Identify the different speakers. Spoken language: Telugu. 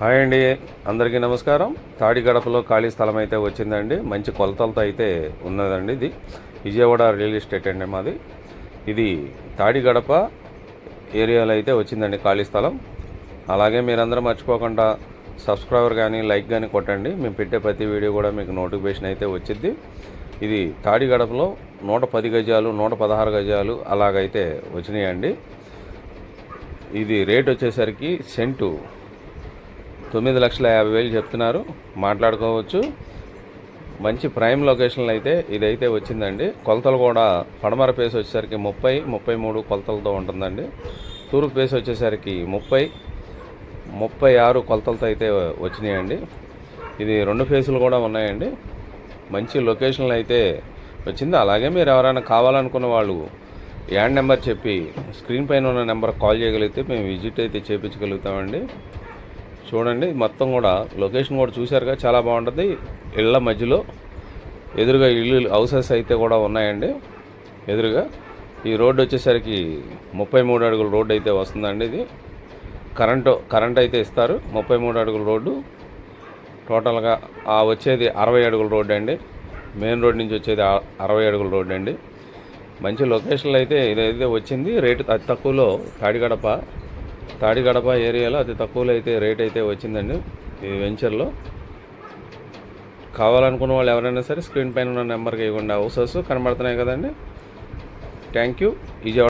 Speaker 1: హాయ్ అండి. అందరికీ నమస్కారం. తాడి గడపలో ఖాళీ స్థలం అయితే వచ్చిందండి. మంచి కొలతలతో అయితే ఉన్నదండి ఇది. విజయవాడ రియల్ ఎస్టేట్ అండి మాది. ఇది తాడి గడప ఏరియాలో అయితే వచ్చిందండి ఖాళీ స్థలం. అలాగే మీరందరూ మర్చిపోకుండా సబ్స్క్రైబర్ కానీ లైక్ కానీ కొట్టండి. మేము పెట్టే ప్రతి వీడియో కూడా మీకు నోటిఫికేషన్ అయితే వచ్చింది ఇది తాడి గడపలో నూట పది గజాలు నూట పదహారు గజాలు అలాగైతే వచ్చినాయండి. ఇది రేట్ వచ్చేసరికి సెంటు తొమ్మిది లక్షల యాభై వేలు చెప్తున్నారు. మాట్లాడుకోవచ్చు. మంచి ప్రైమ్ లొకేషన్లో అయితే ఇదైతే వచ్చిందండి. కొలతలు కూడా పడమర పేస్ వచ్చేసరికి ముప్పై ముప్పై మూడు కొలతలతో ఉంటుందండి. తూర్పు పేస్ వచ్చేసరికి ముప్పై ముప్పై ఆరు కొలతలతో అయితే వచ్చినాయండి. ఇది రెండు ఫేసులు కూడా ఉన్నాయండి. మంచి లొకేషన్లు అయితే వచ్చింది. అలాగే మీరు ఎవరైనా కావాలనుకున్న వాళ్ళు యాడ్ నెంబర్ చెప్పి స్క్రీన్ పైన ఉన్న నెంబర్ కాల్ చేయగలిగితే మేము విజిట్ అయితే చేయించగలుగుతామండి చూడండి మొత్తం కూడా లొకేషన్ కూడా చూశారుగా చాలా బాగుంటుంది. ఇళ్ళ మధ్యలో ఎదురుగా ఇల్లు హౌసెస్ అయితే కూడా ఉన్నాయండి. ఎదురుగా ఈ రోడ్డు వచ్చేసరికి ముప్పై మూడు అడుగుల రోడ్డు అయితే వస్తుందండి ఇది. కరెంటు కరెంట్ అయితే ఇస్తారు ముప్పై మూడు అడుగుల రోడ్డు. టోటల్గా ఆ వచ్చేది అరవై అడుగుల రోడ్డు అండి. మెయిన్ రోడ్ నుంచి వచ్చేది అరవై అడుగుల రోడ్డు అండి. మంచి లొకేషన్లో అయితే ఇదైతే వచ్చింది. రేటు అతి తక్కువలో తాడిగడప తాడిగడప ఏరియాలో అతి తక్కువలో అయితే రేట్ అయితే వచ్చిందండి ఈ వెంచర్లో. కావాలనుకున్న వాళ్ళు ఎవరైనా సరే స్క్రీన్ పైన ఉన్న నెంబర్కి ఇవ్వండి. హౌసెస్ కనబడుతున్నాయి కదండి. Thank you Vijayawada